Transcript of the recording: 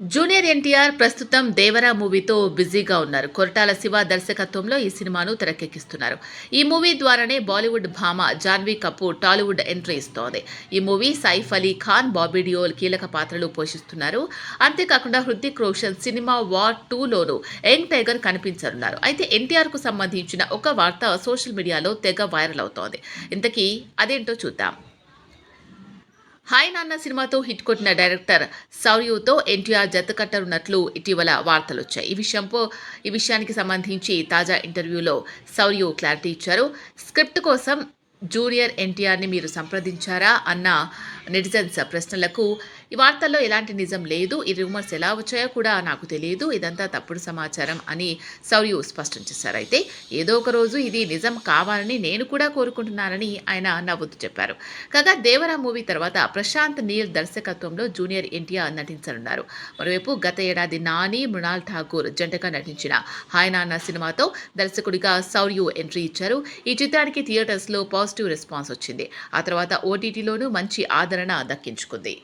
Junior NTR ప్రస్తుతం దేవరా మూవీతో బిజీగా ఉన్నారు. కొరటాల శివ దర్శకత్వంలో ఈ సినిమాను తెరకెక్కిస్తున్నారు. ఈ మూవీ ద్వారానే బాలీవుడ్ భామ జాన్వీ కపూర్ టాలీవుడ్ ఎంట్రీ ఇస్తోంది. ఈ మూవీ సైఫ్ అలీ ఖాన్ బాబీ డియోల్ కీలక పాత్రలు పోషిస్తున్నారు. అంతేకాకుండా హృతిక్ రోషన్ సినిమా వార్ టూలోనూ యంగ్ టైగర్ కనిపించనున్నారు. అయితే ఎన్టీఆర్కు సంబంధించిన ఒక వార్త సోషల్ మీడియాలో తెగ వైరల్ అవుతోంది. ఇంతకీ అదేంటో చూద్దాం. హాయ్ నాన్న సినిమాతో హిట్ కొట్టిన డైరెక్టర్ సౌర్యుతో ఎన్టీఆర్ జతకట్టనున్నట్లు ఇటీవల వార్తలు వచ్చాయి ఈ విషయంపై ఈ విషయానికి సంబంధించి తాజా ఇంటర్వ్యూలో సౌర్యు క్లారిటీ ఇచ్చారు. స్క్రిప్ట్ కోసం జూనియర్ ఎన్టీఆర్ని మీరు సంప్రదించారా అన్న నెటిజన్స్ ప్రశ్నలకు ఈ వార్తల్లో ఎలాంటి నిజం లేదు ఈ రూమర్స్ ఎలా వచ్చాయో కూడా నాకు తెలియదు. ఇదంతా తప్పుడు సమాచారం అని సౌర్యు స్పష్టం చేశారు. అయితే ఏదో ఒక రోజు ఇది నిజం కావాలని నేను కూడా కోరుకుంటున్నానని ఆయన నవ్వుతూ చెప్పారు. కాగా దేవరా మూవీ తర్వాత ప్రశాంత్ నీల్ దర్శకత్వంలో జూనియర్ ఎన్టీఆర్ నటించనున్నారు. మరోవైపు గత ఏడాది నాని మృణాల్ ఠాకూర్ జంటగా నటించిన హాయనాన్న సినిమాతో దర్శకుడిగా సౌర్యు ఎంట్రీ ఇచ్చారు. ఈ చిత్రానికి థియేటర్స్లో పాజిటివ్ రెస్పాన్స్ వచ్చింది. ఆ తర్వాత ఓటీటీలోనూ మంచి ఆదరణ దక్కించుకుంది.